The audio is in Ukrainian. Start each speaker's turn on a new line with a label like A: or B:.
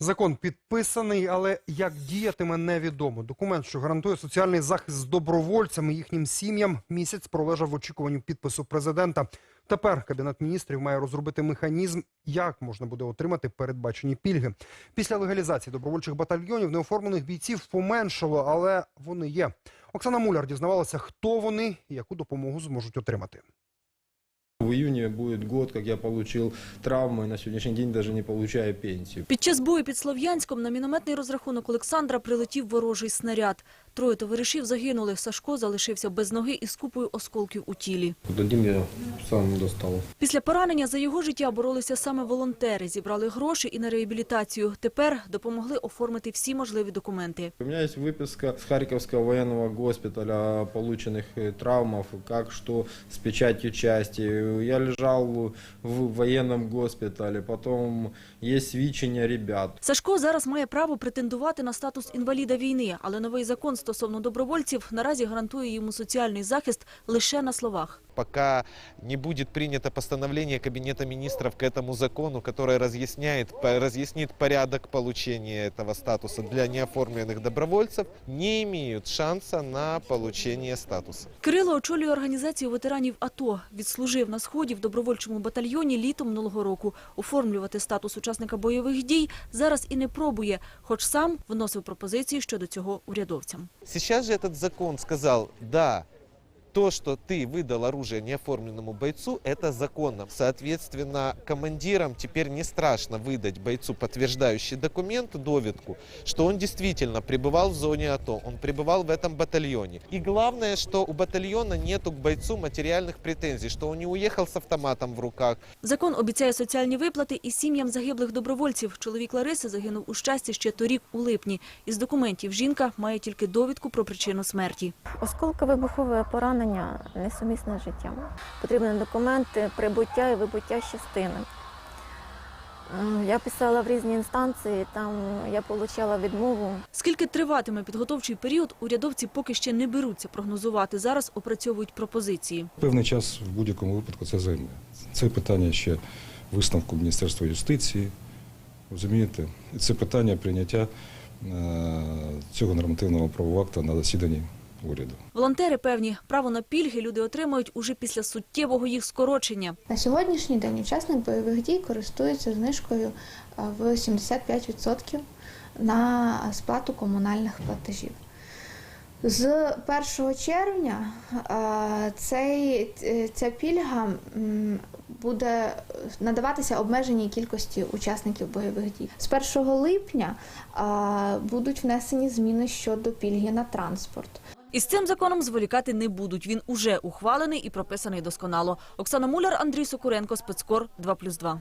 A: Закон підписаний, але як діятиме невідомо. Документ, що гарантує соціальний захист добровольцям і їхнім сім'ям, місяць пролежав в очікуванні підпису президента. Тепер кабінет міністрів має розробити механізм, як можна буде отримати передбачені пільги. Після легалізації добровольчих батальйонів неоформлених бійців поменшало, але вони є. Оксана Муляр дізнавалася, хто вони і яку допомогу зможуть отримати.
B: В июне будет год, как я получил травму и на сьогоднішній день даже не получаю пенсию.
C: Під час бою під Слов'янськом на мінометний розрахунок Олександра прилетів ворожий снаряд. Троє товаришів загинули. Сашко залишився без ноги із купою осколків у тілі.
B: Вот один я сам достал.
C: Після поранення за його життя боролися саме волонтери, зібрали гроші і на реабілітацію. Тепер допомогли оформити всі можливі документи.
B: У меня есть выписка с Харьковского военного госпиталя о полученных э, травмах, как что с печатью части. Я лежал в военном госпитале, потом есть свідчення ребят.
C: Сашко зараз має право претендувати на статус інваліда війни, але новий закон стосовно добровольців наразі гарантує йому соціальний захист лише на словах
D: пока не будет принято постановление Кабинета министров к этому закону, которое разъясняет, по- разъяснит порядок получения этого статуса для неоформленных добровольцев, не имеют шанса на получение статуса.
C: Кирило очолює організацію ветеранів АТО. Відслужив на сході в добровольчому батальйоні літом минулого року. Оформлювати статус учасника бойових дій зараз і не пробує, хоч сам вносив пропозиції щодо цього урядовцям.
D: Сейчас же этот закон сказал, да, то, что ты выдал оружие неоформленному бойцу, это законно. Соответственно, командирам теперь не страшно выдать бойцу подтверждающий документ, довидку, что он действительно пребывал в зоне АТО, он пребывал в этом батальоне. И главное, что у батальона нету к бойцу материальных претензий, что он не уехал с автоматом в руках,
C: Закон обіцяє соціальні виплати і сім'ям загиблих добровольців. Чоловік Лариси загинув у щасті ще торік у липні. Із документів жінка має тільки довідку про причину смерті.
E: Осколково-вибухове поранення несумісне з життям. Потрібні документи прибуття і вибуття з частини. Я писала в різні інстанції, там я отримала відмову.
C: Скільки триватиме підготовчий період, урядовці поки ще не беруться прогнозувати. Зараз опрацьовують пропозиції.
F: Певний час в будь-якому випадку це займе. Це питання ще висновку Міністерства юстиції. Розумієте? Це питання прийняття е, цього нормативного правового акта на засіданні уряду.
C: Волонтери певні, право на пільги люди отримають уже після суттєвого їх скорочення.
G: На сьогоднішній день учасник бойових дій користується знижкою а, в 75% на сплату комунальних платежів. З 1 червня цей, е, ця пільга буде надаватися обмеженій кількості учасників бойових дій. З 1 липня будуть внесені зміни щодо пільги на транспорт.
C: Із цим законом зволікати не будуть. Він уже ухвалений і прописаний досконало. Оксана Муляр, Андрій Сокуренко, спецкор 2+,2.